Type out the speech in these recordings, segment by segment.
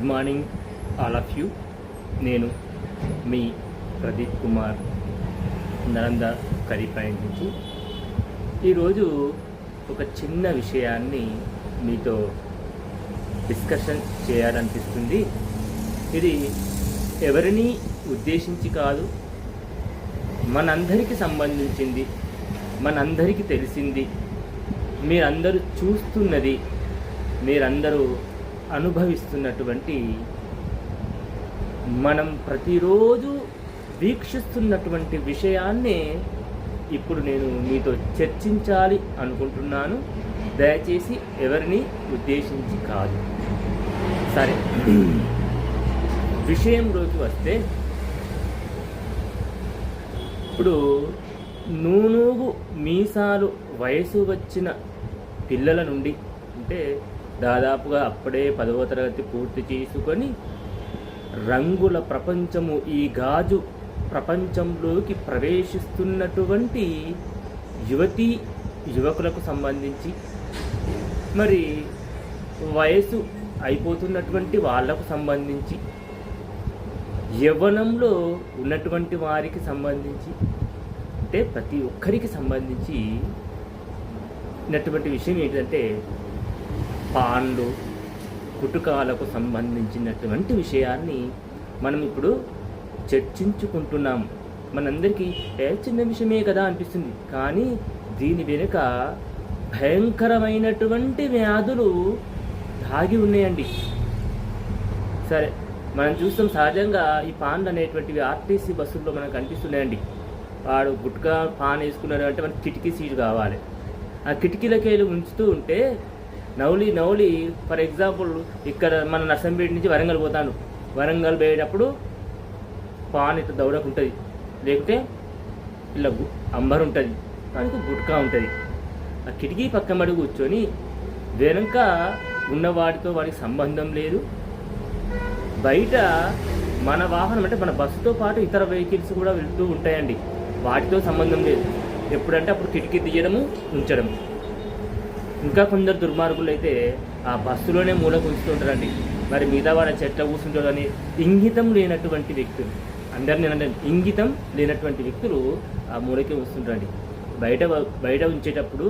Good morning all of you. నేను మీ ప్రదీప్ కుమార్ నలంద కరీ నుంచి. ఈరోజు ఒక చిన్న విషయాన్ని మీతో డిస్కషన్ చేయాలనిపిస్తుంది. ఇది ఎవరిని ఉద్దేశించి కాదు మనందరికీ సంబంధించింది మనందరికీ తెలిసింది మీరందరూ చూస్తున్నది మీరందరూ అనుభవిస్తున్నటువంటి మనం ప్రతిరోజు వీక్షిస్తున్నటువంటి విషయాన్నే ఇప్పుడు నేను మీతో చర్చించాలి అనుకుంటున్నాను. దయచేసి ఎవరిని ఉద్దేశించి కాదు. సరే. విషయంలోకి వస్తే ఇప్పుడు నూనూగు మీసాలు వయసు వచ్చిన పిల్లల నుండి అంటే దాదాపుగా అప్పుడే పదవ తరగతి పూర్తి చేసుకొని రంగుల ప్రపంచము ఈ గాజు ప్రపంచంలోకి ప్రవేశిస్తున్నటువంటి యువతి యువకులకు సంబంధించి. మరి వయసు అయిపోతున్నటువంటి వాళ్ళకు సంబంధించి యవ్వనంలో ఉన్నటువంటి వారికి సంబంధించి అంటే ప్రతి ఒక్కరికి సంబంధించి ఉన్నటువంటి విషయం ఏంటంటే పాండు కుటుకాలకు సంబంధించినటువంటి విషయాన్ని మనం ఇప్పుడు చర్చించుకుంటున్నాం. మనందరికీ ఏ చిన్న విషయమే కదా అనిపిస్తుంది. కానీ దీని వెనుక భయంకరమైనటువంటి వ్యాధులు దాగి ఉన్నాయండి. సరే మనం చూస్తాం సహజంగా ఈ పాన్లు అనేటువంటివి ఆర్టీసీ బస్సుల్లో మనకు కనిపిస్తున్నాయండి. వాడు గుట్కా పాన్ వేసుకున్నాడు అంటే మనకి కిటికీ సీటు కావాలి. ఆ కిటికీలకి ఉంచుతూ ఉంటే నౌలి నౌలి ఫర్ ఎగ్జాంపుల్ ఇక్కడ మన నర్సంపేట నుంచి వరంగల్ పోతాను. వరంగల్ పోయేటప్పుడు పాన్ ఇట్లా దౌడకు ఉంటుంది. లేకుంటే ఇలా అంబర్ ఉంటుంది. దానికి గుట్కా ఉంటుంది. ఆ కిటికీ పక్క మడి కూర్చొని వెనక ఉన్నవాడితో వాడికి సంబంధం లేదు. బయట మన వాహనం అంటే మన బస్సుతో పాటు ఇతర వెహికల్స్ కూడా వెళ్తూ ఉంటాయండి. వాటితో సంబంధం లేదు. ఎప్పుడంటే అప్పుడు కిటికీ తీయడము ఉంచడము. ఇంకా కొందరు దుర్మార్గులు అయితే ఆ బస్సులోనే మూల ఉంచుతుంటారండి మరి మిగతా వాళ్ళ చెట్ల కూర్చుంటారని ఇంగితం లేనటువంటి వ్యక్తులు అందరినీ అంటే ఇంగితం లేనటువంటి వ్యక్తులు ఆ మూలకే వస్తుంటారండి. బయట బయట ఉంచేటప్పుడు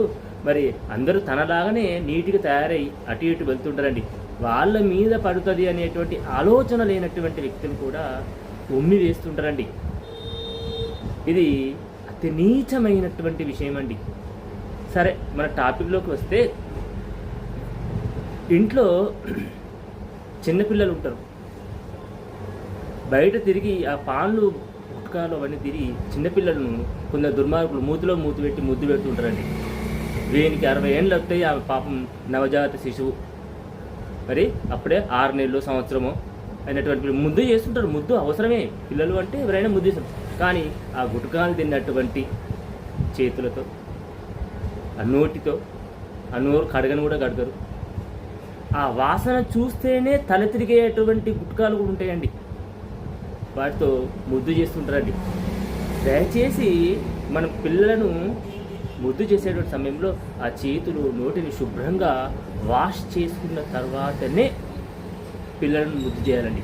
మరి అందరూ తనలాగానే నీటిగా తయారై అటు ఇటు వెళ్తుంటారండి. వాళ్ళ మీద పడుతుంది అనేటువంటి ఆలోచన లేనటువంటి వ్యక్తులు కూడా ఉమ్మి వేస్తుంటారండి. ఇది అతి నీచమైనటువంటి విషయం అండి సరే మన టాపిక్లోకి వస్తే ఇంట్లో చిన్నపిల్లలు ఉంటారు. బయట తిరిగి ఆ పాన్లు గుట్కాలు అవన్నీ తిరిగి చిన్నపిల్లలను కొందరు దుర్మార్గులు మూతిలో మూతి పెట్టి ముద్దు పెడుతుంటారండి వీనికి అరవై ఏళ్ళు వస్తాయి ఆ పాపం నవజాత శిశువు. మరి అప్పుడే ఆరు నెలలు సంవత్సరము అయినటువంటి పిల్లలు ముద్దు చేస్తుంటారు. ముద్దు అవసరమే. పిల్లలు అంటే ఎవరైనా ముద్దు చేస్తారు. కానీ ఆ గుటకాలు తిన్నటువంటి చేతులతో ఆ నోటితో ఆ నోరు కడగను కూడా కడగరు. ఆ వాసన చూస్తేనే తల తిరిగేటువంటి గుట్కాలు కూడా ఉంటాయండి. వాటితో ముద్దు చేస్తుంటారండి. దయచేసి మన పిల్లలను ముద్దు చేసేటువంటి సమయంలో ఆ చేతులు నోటిని శుభ్రంగా వాష్ చేసుకున్న తర్వాతనే పిల్లలను ముద్దు చేయాలండి.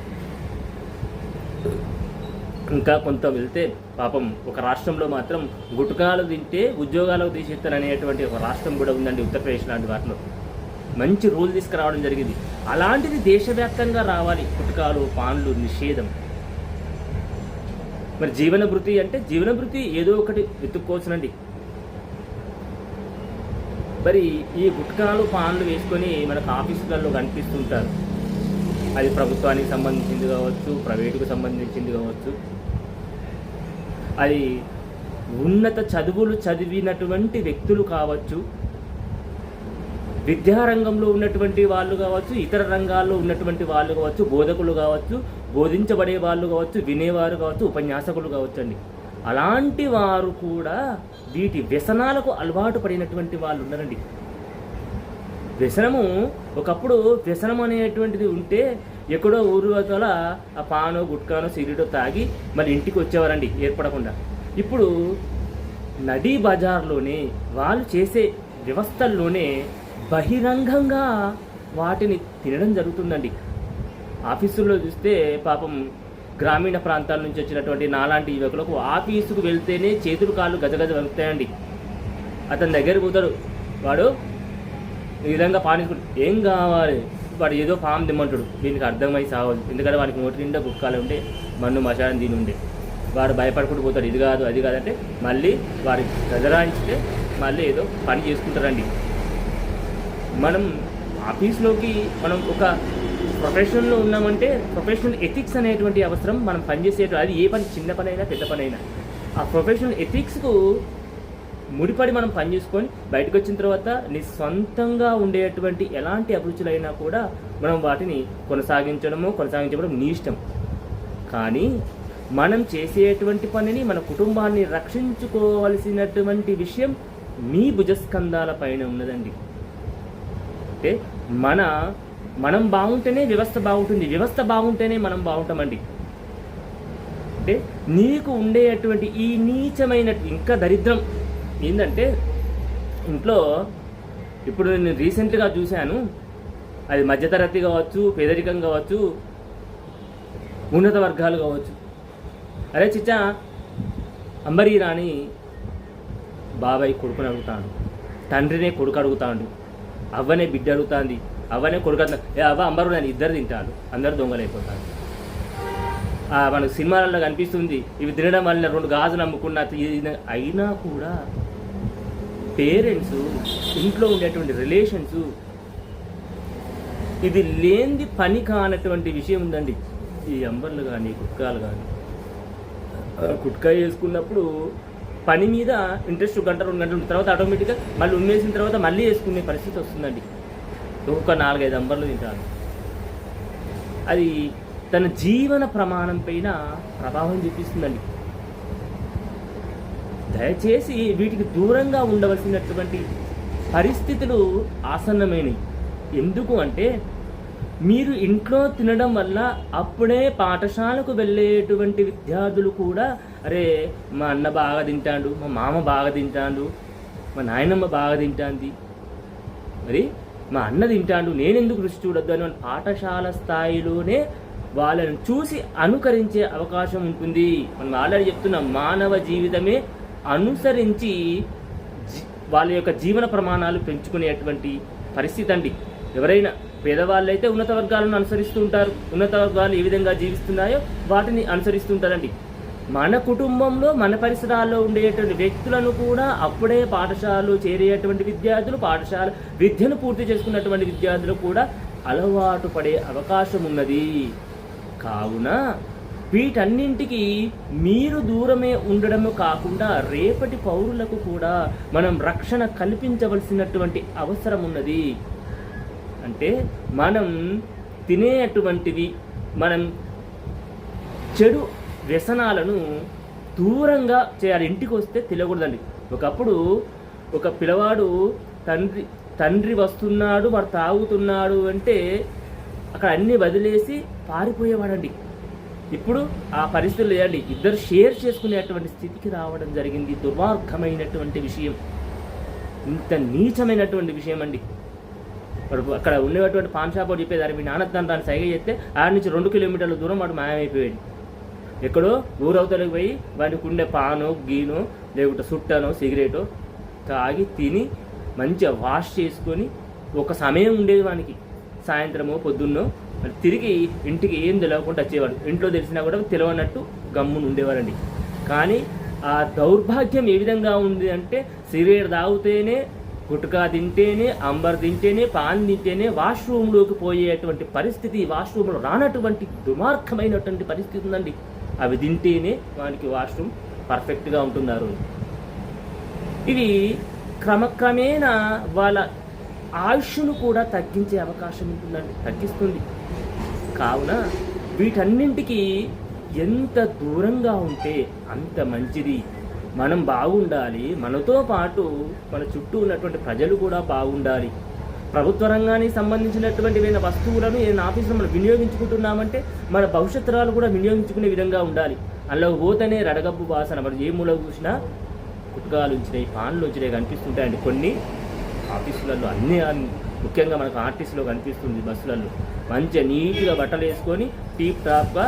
ఇంకా కొంత వెళ్తే పాపం ఒక రాష్ట్రంలో మాత్రం గుట్కాలు తింటే ఉద్యోగాలకు తీసేస్తారనేటువంటి ఒక రాష్ట్రం కూడా ఉందండి ఉత్తరప్రదేశ్ లాంటి వాటిలో. మంచి రూల్ తీసుకురావడం జరిగింది. అలాంటిది దేశవ్యాప్తంగా రావాలి గుట్కాలు పాన్లు నిషేధం. మరి జీవనభృతి అంటే జీవనభృతి ఏదో ఒకటి వెతుక్కోవచ్చునండి. మరి ఈ గుట్కాలు పాన్లు వేసుకొని మనకు ఆఫీసులలో కనిపిస్తుంటారు. అది ప్రభుత్వానికి సంబంధించింది కావచ్చు ప్రైవేటుకు సంబంధించింది కావచ్చు. అది ఉన్నత చదువులు చదివినటువంటి వ్యక్తులు కావచ్చు విద్యారంగంలో ఉన్నటువంటి వాళ్ళు కావచ్చు ఇతర రంగాల్లో ఉన్నటువంటి వాళ్ళు కావచ్చు బోధకులు కావచ్చు బోధించబడే వాళ్ళు కావచ్చు వినేవారు కావచ్చు ఉపన్యాసకులు కావచ్చు అండి. అలాంటి వారు కూడా వీటి వ్యసనాలకు అలవాటు పడినటువంటి వాళ్ళు ఉన్నారండి. వ్యసనము ఒకప్పుడు వ్యసనం అనేటువంటిది ఉంటే ఎక్కడో ఊరు అవతల ఆ పానో గుట్కానో సిగరెటో తాగి మళ్ళీ ఇంటికి వచ్చేవారండి ఏర్పడకుండా. ఇప్పుడు నడీ బజార్లోనే వాళ్ళు చేసే వ్యవస్థల్లోనే బహిరంగంగా వాటిని తినడం జరుగుతుందండి. ఆఫీసుల్లో చూస్తే పాపం గ్రామీణ ప్రాంతాల నుంచి వచ్చినటువంటి నాలాంటి యువకులకు ఆఫీసుకు వెళ్తేనే చేతులు కాళ్ళు గజగజ వణుకుతాయండి. అతని దగ్గర పోతాడు వాడు ఈ విధంగా పానించుకుంటు ఏం కావాలి? వాడు ఏదో ఫామ్ దిమ్మంటాడు దీనికి అర్థమై సాగదు ఎందుకంటే వాడికి నోటి నిండా గుక్కాలు ఉంటే మన్ను మశానం దీని ఉండే. వాడు భయపడుకుంటూ పోతాడు. ఇది కాదు అది కాదంటే మళ్ళీ వారి గదరాయిస్తే మళ్ళీ ఏదో పని చేసుకుంటారండి మనం ఆఫీస్లోకి మనం ఒక ప్రొఫెషన్లో ఉన్నామంటే ప్రొఫెషనల్ ఎథిక్స్ అనేటువంటి అవసరం మనం పనిచేసేటువంటి అది ఏ పని? చిన్న పని అయినా పెద్ద పని అయినా ఆ ప్రొఫెషనల్ ఎథిక్స్కు ముడిపడి మనం పని చేసుకొని బయటకు వచ్చిన తర్వాత నీ సొంతంగా ఉండేటువంటి ఎలాంటి అభిరుచులైనా కూడా మనం వాటిని కొనసాగించడము కొనసాగించడం నీ ఇష్టం. కానీ మనం చేసేటువంటి పనిని మన కుటుంబాన్ని రక్షించుకోవలసినటువంటి విషయం మీ భుజస్కంధాల పైన ఉన్నదండి. అంటే మన మనం బాగుంటేనే వ్యవస్థ బాగుంటుంది వ్యవస్థ బాగుంటేనే మనం బాగుంటామండి. అంటే నీకు ఉండేటువంటి ఈ నీచమైన ఇంకా దరిద్రం ఏంటంటే ఇంట్లో ఇప్పుడు నేను రీసెంట్గా చూశాను. అది మధ్యతరగతి కావచ్చు పేదరికం కావచ్చు ఉన్నత వర్గాలు కావచ్చు. అరే చిచ్చా అంబరీ రాణి బాబాయ్ కొడుకుని అడుగుతాడు. తండ్రినే కొడుకు అడుగుతాడు. అవ్వనే బిడ్డ అడుగుతాంది. అవ్వనే కొడుకు ఏ అవ్వ అంబరు నేను ఇద్దరు తింటాను అందరు దొంగలైపోతారు. మనకు సినిమాలలో కనిపిస్తుంది ఇవి తినడం వల్ల రెండు గాజులు అమ్ముకున్న అయినా కూడా పేరెంట్స్ ఇంట్లో ఉండేటువంటి రిలేషన్స్ ఇది లేనిది పని కానటువంటి విషయం ఉందండి. ఈ అంబర్లు కానీ కుట్కాలు కానీ కుట్కా వేసుకున్నప్పుడు పని మీద ఇంట్రెస్ట్ గంట రెండు గంటల తర్వాత ఆటోమేటిక్గా మళ్ళీ ఉమ్మేసిన తర్వాత మళ్ళీ వేసుకునే పరిస్థితి వస్తుందండి. ఒక్కొక్క నాలుగైదు అంబర్లు తింటాను అది తన జీవన ప్రమాణం పైన ప్రభావం చూపిస్తుందండి. దయచేసి వీటికి దూరంగా ఉండవలసినటువంటి పరిస్థితులు ఆసన్నమైనవి ఎందుకు అంటే మీరు ఇంట్లో తినడం వల్ల అప్పుడే పాఠశాలకు వెళ్ళేటువంటి విద్యార్థులు కూడా అరే మా అన్న బాగా తింటాడు మా మామ బాగా తింటాడు మా నాయనమ్మ బాగా తింటాంది. మరి మా అన్న తింటాడు నేనెందుకు రుచి చూడొద్దు అని మన పాఠశాల స్థాయిలోనే వాళ్ళని చూసి అనుకరించే అవకాశం ఉంటుంది. మనం ఆల్రెడీ చెప్తున్నాం మానవ జీవితమే అనుసరించి వాళ్ళ యొక్క జీవన ప్రమాణాలు పెంచుకునేటువంటి పరిస్థితి అండి. ఎవరైనా పేదవాళ్ళు అయితే ఉన్నత వర్గాలను అనుసరిస్తూ ఉంటారు. ఉన్నత వర్గాలు ఏ విధంగా జీవిస్తున్నాయో వాటిని అనుసరిస్తుంటారండి మన కుటుంబంలో మన పరిసరాల్లో ఉండేటువంటి వ్యక్తులను కూడా అప్పుడే పాఠశాలలు చేరేటువంటి విద్యార్థులు పాఠశాల విద్యను పూర్తి చేసుకున్నటువంటి విద్యార్థులు కూడా అలవాటు పడే అవకాశం ఉన్నది. కావున వీటన్నింటికి మీరు దూరమే ఉండడము కాకుండా రేపటి పౌరులకు కూడా మనం రక్షణ కల్పించవలసినటువంటి అవసరం ఉన్నది. అంటే మనం తినేటువంటివి మనం చెడు వ్యసనాలను దూరంగా చేయాలి. ఇంటికి వస్తే తెలియకూడదండి ఒకప్పుడు ఒక పిల్లవాడు తండ్రి తండ్రి వస్తున్నాడు వాడు తాగుతున్నాడు అంటే అక్కడ అన్నీ వదిలేసి పారిపోయేవాడండి. ఇప్పుడు ఆ పరిస్థితులు లేదండి ఇద్దరు షేర్ చేసుకునేటువంటి స్థితికి రావడం జరిగింది. దుర్మార్గమైనటువంటి విషయం. ఇంత నీచమైనటువంటి విషయం అండి అక్కడ ఉండేటువంటి పాన్ షాప్ చెప్పేదారు మీ నాన్న దాన్ని దాన్ని సైగ చేస్తే ఆడ నుంచి రెండు కిలోమీటర్ల దూరం వాడు మాయమైపోయాడు. ఎక్కడో ఊరవతలకు పోయి వాడికి ఉండే పానో గీనో లేకుంటే సుట్టను సిగరెటో తాగి తిని మంచిగా వాష్ చేసుకొని ఒక సమయం ఉండేది వానికి. సాయంత్రము పొద్దున్నో తిరిగి ఇంటికి ఏం తెలియకుండా వచ్చేవాడు ఇంట్లో తెలిసినా కూడా తెలియనట్టు గమ్మున ఉండేవారండి. కానీ ఆ దౌర్భాగ్యం ఏ విధంగా ఉంది అంటే సిగరెట్ తాగితేనే గుట్కా తింటేనే అంబర్ తింటేనే పాన్ తింటేనే వాష్రూమ్లోకి పోయేటువంటి పరిస్థితి వాష్రూమ్లో రానటువంటి దుమార్గమైనటువంటి పరిస్థితి ఉందండి. అవి తింటేనే వానికి వాష్రూమ్ పర్ఫెక్ట్గా ఉంటున్నారు ఇవి క్రమక్రమేణా వాళ్ళ ఆయుష్ను కూడా తగ్గించే అవకాశం ఉంటుందండి తగ్గిస్తుంది. కావున వీటన్నింటికి ఎంత దూరంగా ఉంటే అంత మంచిది. మనం బాగుండాలి మనతో పాటు మన చుట్టూ ఉన్నటువంటి ప్రజలు కూడా బాగుండాలి. ప్రభుత్వ రంగానికి సంబంధించినటువంటి ఏదైనా వస్తువులను ఏదైనా ఆఫీసులో మనం వినియోగించుకుంటున్నామంటే మన భవిష్యత్ తరాలు కూడా వినియోగించుకునే విధంగా ఉండాలి. అందులో పోతేనే రడగబ్బు వాసన మనం ఏ మూల చూసినా గుట్కాలు ఉంచినాయి పాన్లు ఉంచినాయి కనిపిస్తుంటాయండి కొన్ని. ఆఫీసులలో అన్నీ ముఖ్యంగా మనకు ఆర్టీసీలో కనిపిస్తుంది బస్సులలో. మంచిగా నీట్గా బట్టలు వేసుకొని టీప్ టాప్గా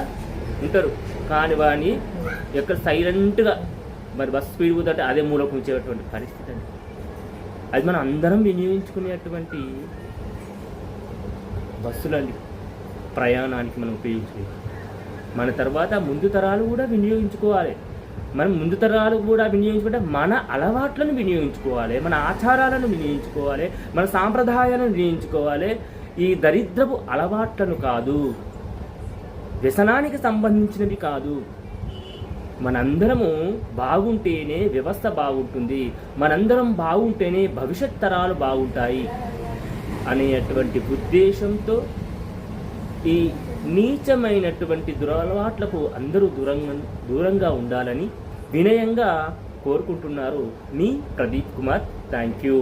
ఉంటారు. కానీ వాడిని ఎక్కడ సైలెంట్గా మరి బస్సు స్పీడ్ పోతుంటే అదే మూలకు ఉంచేటువంటి పరిస్థితి అండి. అది మనం అందరం వినియోగించుకునేటువంటి బస్సులండి ప్రయాణానికి మనం ఉపయోగించుకోవాలి మన తర్వాత ముందు తరాలు కూడా వినియోగించుకోవాలి. మనం ముందు తరాలు కూడా వినియోగించుకుంటే మన అలవాట్లను వినియోగించుకోవాలి మన ఆచారాలను వినియోగించుకోవాలి మన సాంప్రదాయాలను వినియోగించుకోవాలి. ఈ దరిద్రపు అలవాట్లను కాదు వ్యసనానికి సంబంధించినవి కాదు. మనందరము బాగుంటేనే వ్యవస్థ బాగుంటుంది మనందరం బాగుంటేనే భవిష్యత్ తరాలు బాగుంటాయి అనేటువంటి ఉద్దేశంతో ఈ నీచమైనటువంటి దురలవాట్లకు అందరూ దూరంగా దూరంగా ఉండాలని వినయంగా కోరుకుంటున్నారు మీ ప్రదీప్ కుమార్. Thank you